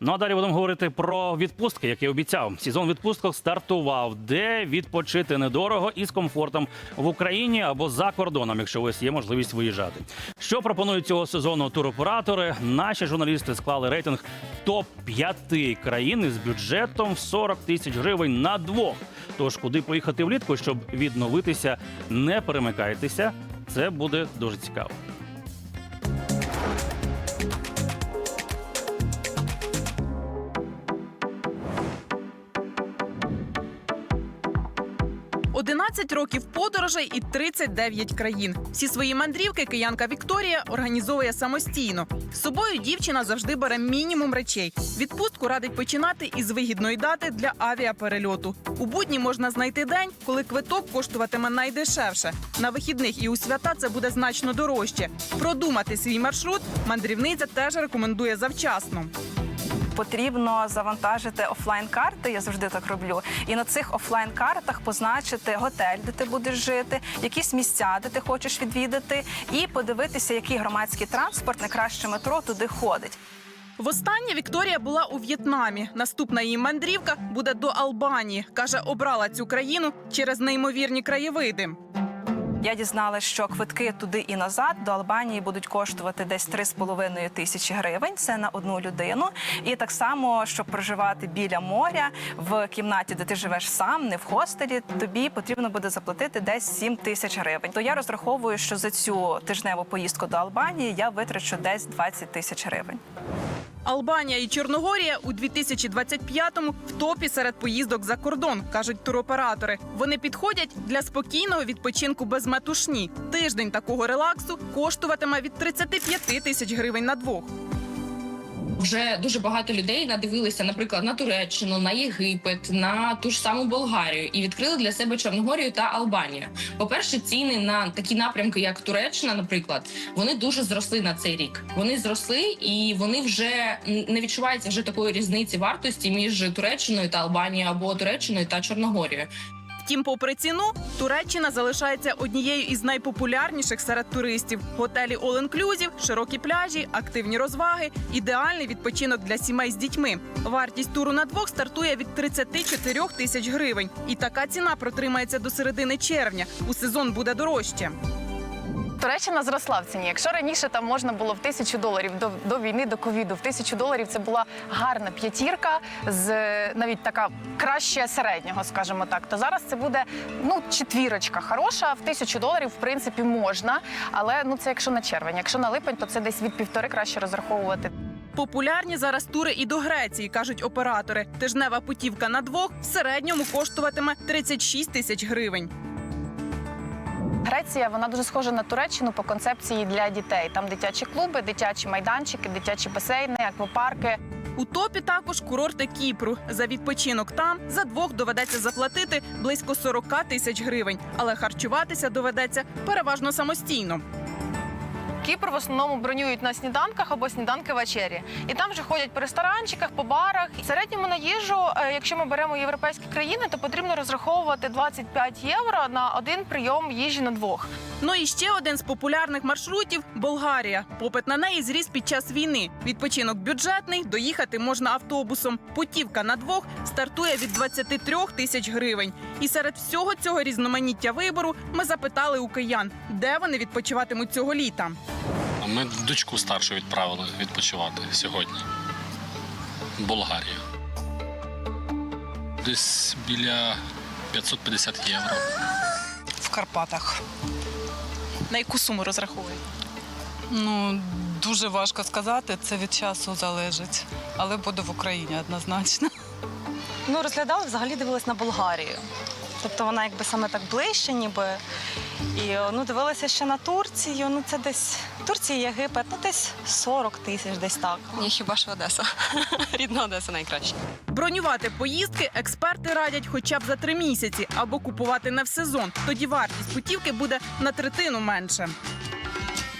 Ну а далі будемо говорити про відпустки, як і обіцяв. Сезон відпусток стартував, де відпочити недорого і з комфортом в Україні або за кордоном, якщо у вас є можливість виїжджати. Що пропонують цього сезону туроператори? Наші журналісти склали рейтинг топ 5 країн із бюджетом в 40 тисяч гривень на двох. Тож куди поїхати влітку, щоб відновитися, не перемикайтеся. Це буде дуже цікаво. – 11 років подорожей і 39 країн. Всі свої мандрівки киянка Вікторія організовує самостійно. З собою дівчина завжди бере мінімум речей. Відпустку радить починати із вигідної дати для авіаперельоту. У будні можна знайти день, коли квиток коштуватиме найдешевше. На вихідних і у свята це буде значно дорожче. Продумати свій маршрут мандрівниця теж рекомендує завчасно. Потрібно завантажити офлайн-карти. Я завжди так роблю. І на цих офлайн-картах позначити готель, де ти будеш жити, якісь місця, де ти хочеш відвідати, і подивитися, який громадський транспорт, найкраще метро туди ходить. Востаннє Вікторія була у В'єтнамі. Наступна її мандрівка буде до Албанії. каже, обрала цю країну через неймовірні краєвиди. Я дізналася, що квитки туди і назад до Албанії будуть коштувати десь 3,5 тисячі гривень. Це на одну людину. І так само, щоб проживати біля моря в кімнаті, де ти живеш сам, не в хостелі, тобі потрібно буде заплатити десь 7 тисяч гривень. То я розраховую, що за цю тижневу поїздку до Албанії я витрачу десь 20 тисяч гривень. Албанія і Чорногорія у 2025-му в топі серед поїздок за кордон, кажуть туроператори. Вони підходять для спокійного відпочинку без метушні. Тиждень такого релаксу коштуватиме від 35 тисяч гривень на двох. Вже дуже багато людей надивилися, наприклад, на Туреччину, на Єгипет, на ту ж саму Болгарію і відкрили для себе Чорногорію та Албанію. По-перше, ціни на такі напрямки, як Туреччина, наприклад, вони дуже зросли на цей рік. Вони зросли і вони вже не відчувається вже такої різниці вартості між Туреччиною та Албанією або Туреччиною та Чорногорією. Втім, попри ціну, Туреччина залишається однією із найпопулярніших серед туристів. Готелі All Inclusive, широкі пляжі, активні розваги, ідеальний відпочинок для сімей з дітьми. Вартість туру на двох стартує від 34 тисяч гривень. І така ціна протримається до середини червня. У сезон буде дорожче. Туреччина зросла в ціні. Якщо раніше там можна було в тисячу доларів до, до війни, до ковіду, в тисячу доларів це була гарна п'ятірка, з навіть така краще середнього, скажімо так. То зараз це буде ну четвірочка хороша. В тисячу доларів в принципі можна, але ну це якщо на червень. Якщо на липень, то це десь від півтори краще розраховувати. Популярні зараз тури і до Греції, кажуть оператори. Тижнева путівка на двох в середньому коштуватиме 36 тисяч гривень. Греція вона дуже схожа на Туреччину по концепції для дітей. Там дитячі клуби, дитячі майданчики, дитячі басейни, аквапарки. У топі також курорти Кіпру. За відпочинок там за двох доведеться заплатити близько 40 тисяч гривень, але харчуватися доведеться переважно самостійно. Кіпр в основному бронюють на сніданках або сніданки вечері. І там вже ходять по ресторанчиках, по барах. В середньому на їжу, е, якщо ми беремо європейські країни, то потрібно розраховувати 25 євро на один прийом їжі на двох. Ну і ще один з популярних маршрутів Болгарія. Попит на неї зріс під час війни. Відпочинок бюджетний, доїхати можна автобусом. Путівка на двох стартує від 23 тисяч гривень. І серед всього цього різноманіття вибору ми запитали у киян, де вони відпочиватимуть цього літа. Ми дочку старшу відправили відпочивати сьогодні. В Болгарію. Десь біля 550 євро. в Карпатах. На яку суму розраховуєте? Ну, дуже важко сказати, це від часу залежить. Але буду в Україні однозначно. Ну, розглядали, взагалі дивились на Болгарію. Тобто вона якби саме так ближче, ніби. І ну, дивилася ще на Турцію. Ну, це десь Турція, Єгипет, ну десь 40 тисяч, десь так. Ні, хіба що Одеса. Рідна Одеса найкраще. Бронювати поїздки експерти радять хоча б за три місяці або купувати не в сезон. Тоді вартість путівки буде на третину менше.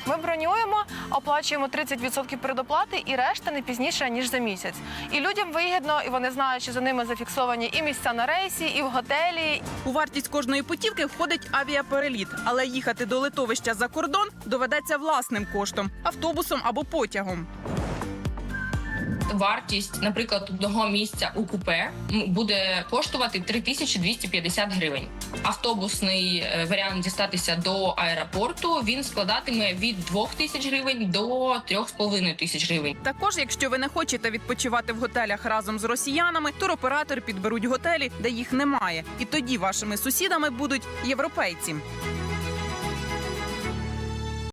Ми бронюємо, оплачуємо 30% передоплати і решта не пізніше ніж за місяць. І людям вигідно, і вони знають, що за ними зафіксовані і місця на рейсі, і в готелі, У вартість кожної путівки входить авіапереліт, але їхати до литовища за кордон доведеться власним коштом автобусом або потягом. Вартість, наприклад, одного місця у купе буде коштувати 3250 гривень. Автобусний е, варіант дістатися до аеропорту він складатиме від 2000 гривень до 3500 гривень. Також, якщо ви не хочете відпочивати в готелях разом з росіянами, туроператори підберуть готелі, де їх немає, і тоді вашими сусідами будуть європейці.